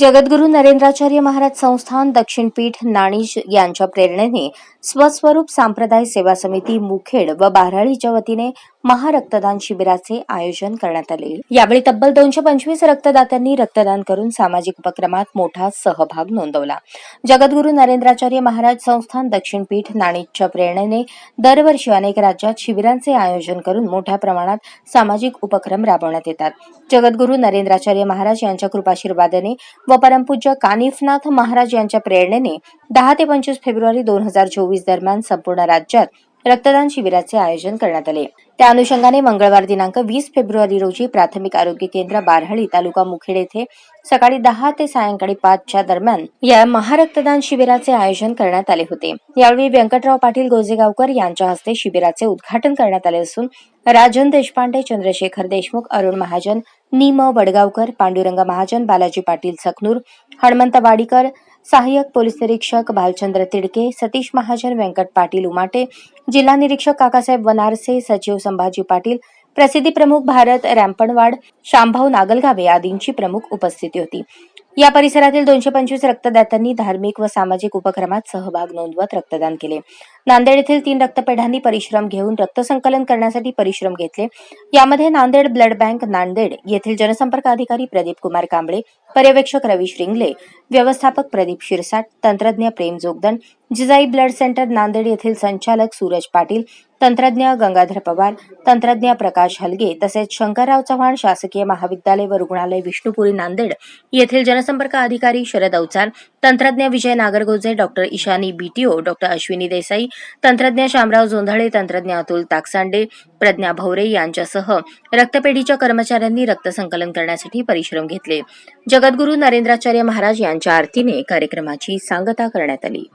जगद्गुरू नरेंद्राचार्य महाराज संस्थान दक्षिणपीठ नाणीज यांच्या प्रेरणेने स्वस्वरूप सांप्रदाय सेवा समिती मुखेड व बाराळीच्या वतीने महारक्तदान शिबिराचे आयोजन करण्यात आले. यावेळी तब्बल दोनशे पंचवीस रक्तदात्यांनी रक्तदान करून सामाजिक उपक्रमात मोठा सहभाग नोंदवला. जगद्गुरू नरेंद्राचार्य महाराज संस्थान दक्षिणपीठ नाणीजच्या प्रेरणेने दरवर्षी अनेक राज्यात शिबिरांचे आयोजन करून मोठ्या प्रमाणात सामाजिक उपक्रम राबवण्यात येतात. जगद्गुरू नरेंद्राचार्य महाराज यांच्या कृपाशीर्वादाने व परमपूज्य कानिफनाथ महाराज यांच्या प्रेरणेने दहा ते पंचवीस फेब्रुवारी दोन हजार चोवीस दरम्यान संपूर्ण राज्यात रक्तदान शिबिराचे आयोजन करण्यात आले. त्या अनुषंगाने मंगळवार दिनांक वीस फेब्रुवारी रोजी प्राथमिक आरोग्य केंद्र बारहळी तालुका मुखेड येथे सकाळी दहा ते सायंकाळी पाचच्या दरम्यान या महारक्तदान शिबिराचे आयोजन करण्यात आले होते. यावेळी व्यंकटराव पाटील गोजेगावकर यांच्या हस्ते शिबिराचे उद्घाटन करण्यात आले असून राजन देशपांडे चंद्रशेखर देशमुख अरुण महाजन नीम वडगावकर पांडुरंग महाजन बालाजी पाटील सखनूर हणमंत वाडीकर सहाय्यक पोलीस निरीक्षक भालचंद्र तिडके सतीश महाजन व्यंकट पाटील उमाटे जिल्हा निरीक्षक काकासाहेब वनारसे सचिव संभाजी पाटील प्रसिद्धी प्रमुख भारत रॅम्पणवाड शांभाऊ नागलगावे आदींची प्रमुख उपस्थिती होती. या परिसरातील दोनशे पंचवीस रक्तदात्यांनी धार्मिक व सामाजिक उपक्रमात सहभाग नोंदवत रक्तदान केले. नांदेड येथील तीन रक्तपेढ्यांनी परिश्रम घेऊन रक्तसंकलन करण्यासाठी परिश्रम घेतले. यामध्ये नांदेड ब्लड बँक नांदेड येथील जनसंपर्क अधिकारी प्रदीप कुमार कांबळे पर्यवेक्षक रवी श्रिंगले व्यवस्थापक प्रदीप शिरसाट तंत्रज्ञ प्रेम जोगदन जिजाई ब्लड सेंटर नांदेड येथील संचालक सूरज पाटील तंत्रज्ञ गंगाधर पवार तंत्रज्ञ प्रकाश हलगे तसेच शंकरराव चव्हाण शासकीय महाविद्यालय व रुग्णालय विष्णुपुरी नांदेड येथील जनसंपर्क अधिकारी शरद अवचार तंत्रज्ञ Vijay Nagargoje doctor Ishani BTO doctor Ashwini Desai तंत्रज्ञ शामराव जोंधळे तंत्रज्ञ अतुल ताकसांडे प्रज्ञा भवरे यांच्यासह रक्तपेढीच्या कर्मचाऱ्यांनी रक्तसंकलन करण्यासाठी परिश्रम घेतले. जगद्गुरू नरेंद्राचार्य महाराज यांच्या आरतीने कार्यक्रमाची सांगता करण्यात आली.